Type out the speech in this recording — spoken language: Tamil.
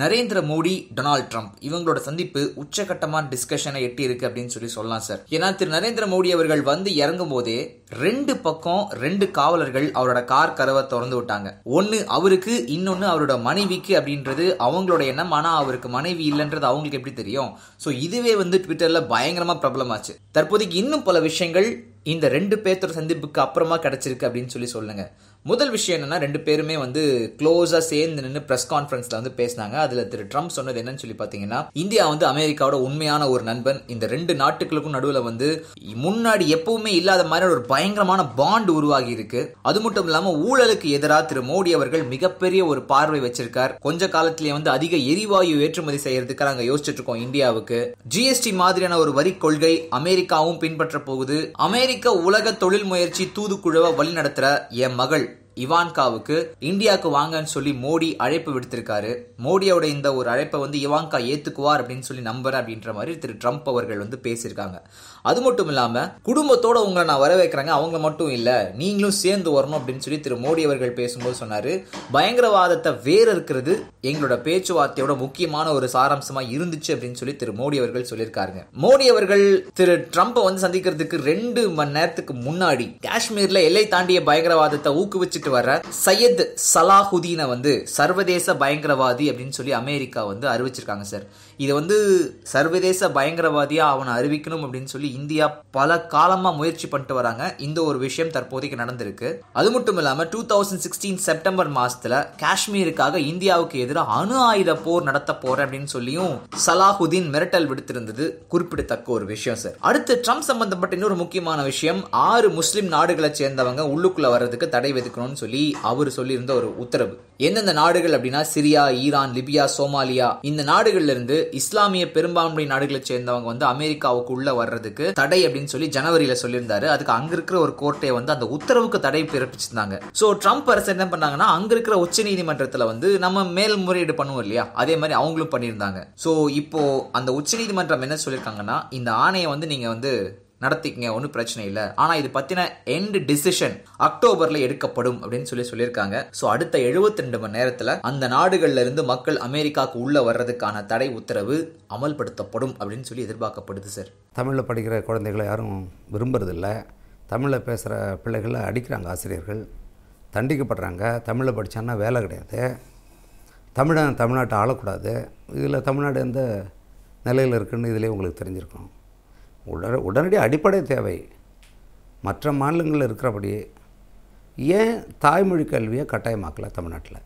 Narendra Modi Donald Trump. இவங்களோட சந்திப்பு உச்சகட்டமான டிஸ்கஷனை எட்டி இருக்கு அப்படின்னு சொல்லி சொல்லலாம் சார் ஏன்னா திரு. நரேந்திர மோடி அவர்கள் வந்து இறங்கும் போதே ரெண்டு பக்கம் ரெண்டு காவலர்கள் அவரோட கார் கதவை திறந்து விட்டாங்க. ஒன்னு அவருக்கு இன்னொன்னு அவரோட மனைவிக்கு அப்படின்றது அவங்களோட எண்ணம். ஆனா அவருக்கு மனைவி இல்லைன்றது அவங்களுக்கு எப்படி தெரியும்? சோ இதுவே வந்து ட்விட்டர்ல பயங்கரமா பிரபலமாச்சு தற்போதைக்கு இன்னும் பல விஷயங்கள் இந்த ரெண்டு பேர்த்தோட சந்திப்புக்கு அப்புறமா கிடைச்சிருக்கு அப்படின்னு சொல்லி சொல்லுங்க. முதல் விஷயம் என்னன்னா ரெண்டு பேருமே வந்து க்ளோஸா சேர்ந்து நின்று பிரஸ் கான்ஃபரன்ஸில் வந்து பேசினாங்க. அதுல திரு ட்ரம்ப் சொன்னது என்னன்னு சொல்லி பாத்தீங்கன்னா இந்தியா வந்து அமெரிக்காவோட உண்மையான ஒரு நண்பன். இந்த ரெண்டு நாட்டுகளுக்கும் நடுவுல வந்து முன்னாடி எப்பவுமே இல்லாத மாதிரி ஒரு பயங்கரமான பாண்ட் உருவாகி இருக்கு. அது மட்டும் இல்லாம ஊழலுக்கு எதிராக திரு மோடி அவர்கள் மிகப்பெரிய ஒரு பார்வை வச்சிருக்கார். கொஞ்ச காலத்திலேயே வந்து அதிக எரிவாயு ஏற்றுமதி செய்யறதுக்கு நாங்க யோசிச்சுட்டு இருக்கோம் இந்தியாவுக்கு. ஜிஎஸ்டி மாதிரியான ஒரு வரி கொள்கை அமெரிக்காவும் பின்பற்ற போகுது. அமெரிக்க உலக தொழில் முயற்சி தூதுக்குழுவை வழிநடத்துற என் மகள் இவான்காவுக்கு இந்தியாவுக்கு வாங்கன்னு சொல்லி மோடி அழைப்பு விடுத்திருக்காரு. மோடியோட இந்த ஒரு அழைப்பை வந்து இவான்கா ஏத்துக்குவார் அப்படின்னு சொல்லி நம்புறேன் அப்படின்ற மாதிரி திரு ட்ரம்ப் அவர்கள் வந்து பேசியிருக்காங்க. அது மட்டும் இல்லாம குடும்பத்தோட உங்களை நான் வர வைக்கிறாங்க அவங்க மட்டும் இல்ல நீங்களும் சேர்ந்து வரணும் அப்படின்னு சொல்லி திரு மோடி அவர்கள் பேசும்போது சொன்னாரு. பயங்கரவாதத்தை வேற இருக்கிறது எங்களோட பேச்சுவார்த்தையோட முக்கியமான ஒரு சாராம்சமா இருந்துச்சு அப்படின்னு சொல்லி திரு மோடி அவர்கள் சொல்லியிருக்காருங்க. மோடி அவர்கள் திரு ட்ரம்ப்பை வந்து சந்திக்கிறதுக்கு ரெண்டு மணி நேரத்துக்கு முன்னாடி காஷ்மீர்ல எல்லை தாண்டிய பயங்கரவாதத்தை ஊக்குவிச்சு ஊக்குவிச்சுட்டு வர சையத் சலாஹுதீனை வந்து சர்வதேச பயங்கரவாதி அப்படின்னு சொல்லி அமெரிக்கா வந்து அறிவிச்சிருக்காங்க சார். இது வந்து சர்வதேச பயங்கரவாதியா அவனை அறிவிக்கணும் அப்படின்னு சொல்லி இந்தியா பல காலமா முயற்சி பண்ணிட்டு வராங்க. இந்த ஒரு விஷயம் தற்போதைக்கு நடந்திருக்கு. அது மட்டும் இல்லாம டூ தௌசண்ட் சிக்ஸ்டீன் செப்டம்பர் மாசத்துல காஷ்மீருக்காக இந்தியாவுக்கு எதிராக அணு ஆயுத போர் நடத்த போறேன் அப்படின்னு சொல்லியும் சலாஹுதீன் மிரட்டல் விடுத்திருந்தது குறிப்பிடத்தக்க ஒரு விஷயம் சார். அடுத்து ட்ரம்ப் சம்பந்தப்பட்ட இன்னொரு முக்கியமான விஷயம் ஆறு முஸ்லிம் நாடுகளை சேர்ந்தவங்க உள்ளுக்குள்ள வர்றதுக்கு தடை விதிக்கணும்னு சொல்லி அவர் சொல்லியிருந்த ஒரு உத்தரவு. எந்தெந்த நாடுகள் அப்படின்னா சிரியா ஈரான் லிபியா சோமாலியா. இந்த நாடுகள்ல இருந்து இஸ்லாமிய பெரும்பான்மை நாடுகளை சேர்ந்தவங்க வந்து அமெரிக்காவுக்கு உள்ள வர்றதுக்கு தடை அப்படின்னு சொல்லி ஜனவரியில சொல்லியிருந்தாரு. அதுக்கு அங்க இருக்கிற ஒரு கோர்ட்டை வந்து அந்த உத்தரவுக்கு தடை பிறப்பிச்சிருந்தாங்க. சோ ட்ரம்ப் அரசு என்ன பண்ணாங்கன்னா அங்க இருக்கிற உச்ச நீதிமன்றத்துல வந்து நம்ம மேல்முறையீடு பண்ணுவோம் இல்லையா? அதே மாதிரி அவங்களும் பண்ணியிருந்தாங்க. சோ இப்போ அந்த உச்ச நீதிமன்றம் என்ன சொல்லியிருக்காங்கன்னா இந்த ஆணையை வந்து நீங்க வந்து நடத்திக்கங்க ஒன்றும் பிரச்சனை இல்லை. ஆனால் இது பற்றின எண்ட் டிசிஷன் அக்டோபரில் எடுக்கப்படும் அப்படின்னு சொல்லி சொல்லியிருக்காங்க. ஸோ அடுத்த எழுபத்தி ரெண்டு மணி நேரத்தில் அந்த நாடுகளில் இருந்து மக்கள் அமெரிக்காவுக்கு உள்ள வர்றதுக்கான தடை உத்தரவு அமல்படுத்தப்படும் அப்படின்னு சொல்லி எதிர்பார்க்கப்படுது சார் தமிழில் படிக்கிற குழந்தைகளை யாரும் விரும்புறதில்ல. தமிழில் பேசுகிற பிள்ளைகளை அடிக்கிறாங்க ஆசிரியர்கள். தண்டிக்கப்படுறாங்க. தமிழில் படித்தான்னா வேலை கிடையாது. தமிழன் தமிழ்நாட்டை ஆளக்கூடாது. இதில் தமிழ்நாடு எந்த நிலையில் இருக்குன்னு இதிலே உங்களுக்கு தெரிஞ்சிருக்கும். உடன உடனடி அடிப்படை தேவை. மற்ற மாநிலங்களில் இருக்கிறபடியே ஏன் தாய்மொழி கல்வியை கட்டாயமாக்கல தமிழ்நாட்டில்?